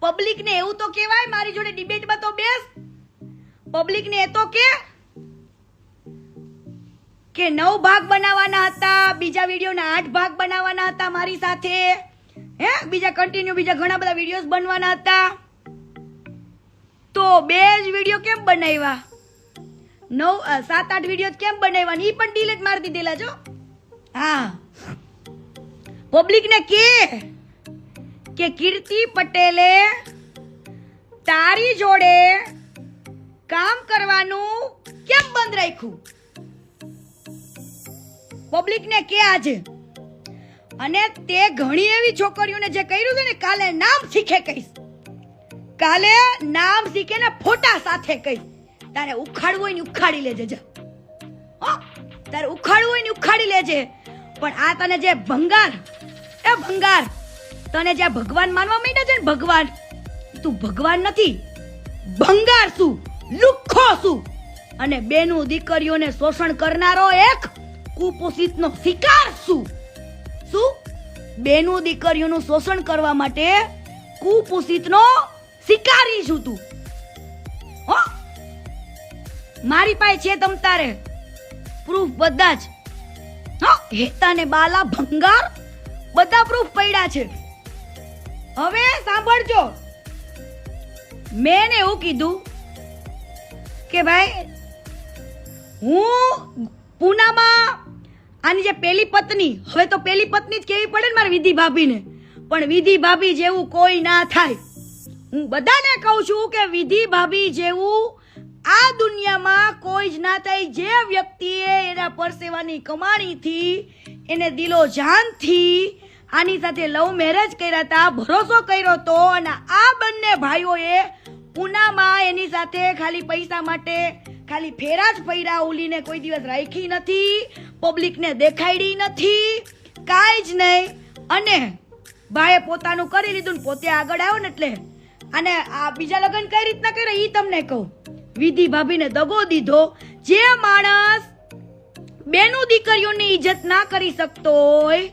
પબ્લિકને એવું તો કહેવાય, મારી જોડે ડિબેટમાં તો બેસ. પબ્લિકને એ તો કે કે નવ ભાગ બનાવવાના હતા, બીજા વિડીયોના આઠ ભાગ બનાવવાના હતા મારી સાથે. હે? બીજા કન્ટિન્યુ બીજા ઘણા બધા વિડીયોઝ બનવાના હતા. તો બે જ વીડિયો કેમ બનાવ્યા? નવ સાત, આઠ વીડિયો કેમ બનાવ્યા? ને એ પણ ડિલેટ મારી દીધેલા જો. હા. પબ્લિકને કે કે કીર્તિ પટેલે તારી જોડે કામ કરવાનું કેમ બંધ રાખ્યું? પબ્લિકને કે આજે? અને તે ઘણી એવી છોકરીઓને જે કર્યું છે ને, કાલે નામ શીખે કહીશ. કાલે નામ શીખે ને ફોટા સાથે કહીશ. તારે ઉખાડવું હોય ને ઉખાડી લેજે, જા? તારે ઉખાડવું હોય ને ઉખાડી લેજે. પણ આ તને જે ભંગાર, એ ભંગાર. તને જે ભગવાન માનવા માંડ્યા છે ને ભગવાન, તું ભગવાન નથી ભંગાર શું લુખ્ખો શું અને બેનું દીકરીઓને શોષણ કરનારો એક કુપોષિતનો શિકાર શું? શું બેનું દીકરીઓનું શોષણ કરવા માટે કુપોષિતનો શિકારી છું તું. હો? મારી પાસે છે તમ તારે. પ્રૂફ બધા જ. હેતા ને બાલા, ભંગાર, બધા પ્રૂફ પડ્યા છે. હવે સાંભળજો. મેં એવું કીધું કે ભાઈ, હું પૂનામાં આની જે પેલી પત્ની, હવે તો પેલી પત્ની જ કેવી પડે ને મારે વિધિ ભાભીને? પણ વિધિ ભાભી જેવું કોઈ ના થાય. હું બધાને કહું છું કે વિધિ ભાભી જેવું આ દુનિયામાં કોઈ જ ના થાય. જે વ્યક્તિએ એના પરસેવાની કમાણીથી, એને દિલો જાનથી આની સાથે લવ મેરેજ કર્યા હતા ભરોસો કર્યો તો, અને આ બંને ભાઈઓએ પૂનામાં એની સાથે ખાલી પૈસા માટે ખાલી ફેરા જ ફર્યા ઓલીને કોઈ દિવસ રાખી નથી પબ્લિકને દેખાડી નથી, કાંઈ જ નહીં. અને ભાઈએ પોતાનું કરી લીધું ને પોતે આગળ આવ્યો ને એટલે અને આ બીજા લગ્ન કઈ રીતના કર્યા એ તમને કહું. વિધિ ભાભીને દગો દીધો, જે માણસ બેનું દીકરીઓની ઇજ્જત ના કરી શકતો હોય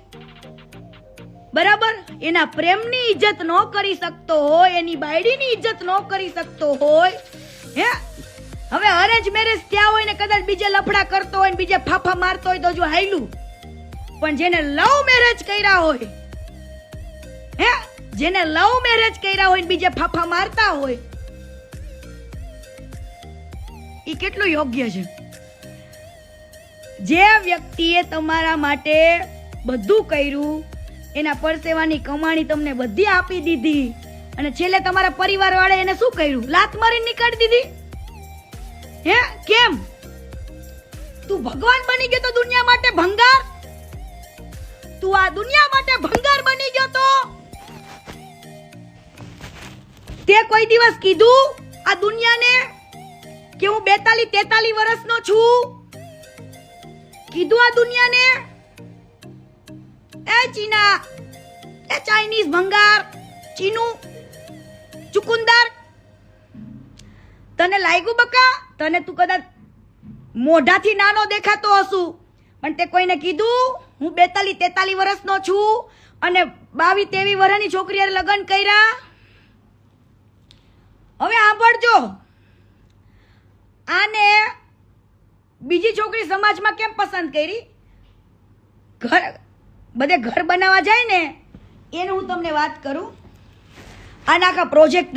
બરાબર? એના પ્રેમની ઇજ્જત ન કરી શકતો હોય, એની બાયડીની ઇજ્જત ન કરી શકતો હોય, હે? હવે અરેન્જ મેરેજ ત્યાં હોય ને કદાચ બીજે લફડા કરતો હોય ને બીજે ફાફા મારતો હોય તો જો હાયલું. પણ જેને લવ મેરેજ કર્યા હોય, હે? જેને લવ મેરેજ કર્યા હોય ને બીજે ફાફા મારતા હોય એ કેટલું યોગ્ય છે? જે વ્યક્તિએ તમારા માટે બધું કર્યું એના પરસેવાની કમાણી તમને બધી આપી દીધી. અને છેલ્લે તમારા પરિવાર વાળા એને શું કર્યું? લાત મારી નીકાળી દીધી? હે? કેમ? તું ભગવાન બની ગયો તો દુનિયા માટે ભંગાર? તું આ દુનિયા માટે ભંગાર બની ગયો તો? તે કોઈ દિવસ કીધું આ દુનિયાને કે હું બેતાલી તેતાલી વર્ષનો છું? કીધું આ દુનિયાને? ચીના, એ ચાઇનીઝ ભંગાર, ચીનું, ચુકુંદર. તને લાગ્યું બકા? તને તું કદાચ મોઢાથી નાનો દેખાતો હશું. પણ તે કોઈને કીધું? હું બેતાલી તેતાલી વર્ષનો છું અને બાવી તેવી વર્ષની છોકરીએ લગ્ન કર્યા. હવે સાંભળજો. આને બીજી છોકરી સમાજમાં કેમ પસંદ કરી? ઘર બધે ઘર બનાવવા જાય ને એનું હું તમને વાત કરું. આના આખા પ્રોજેક્ટ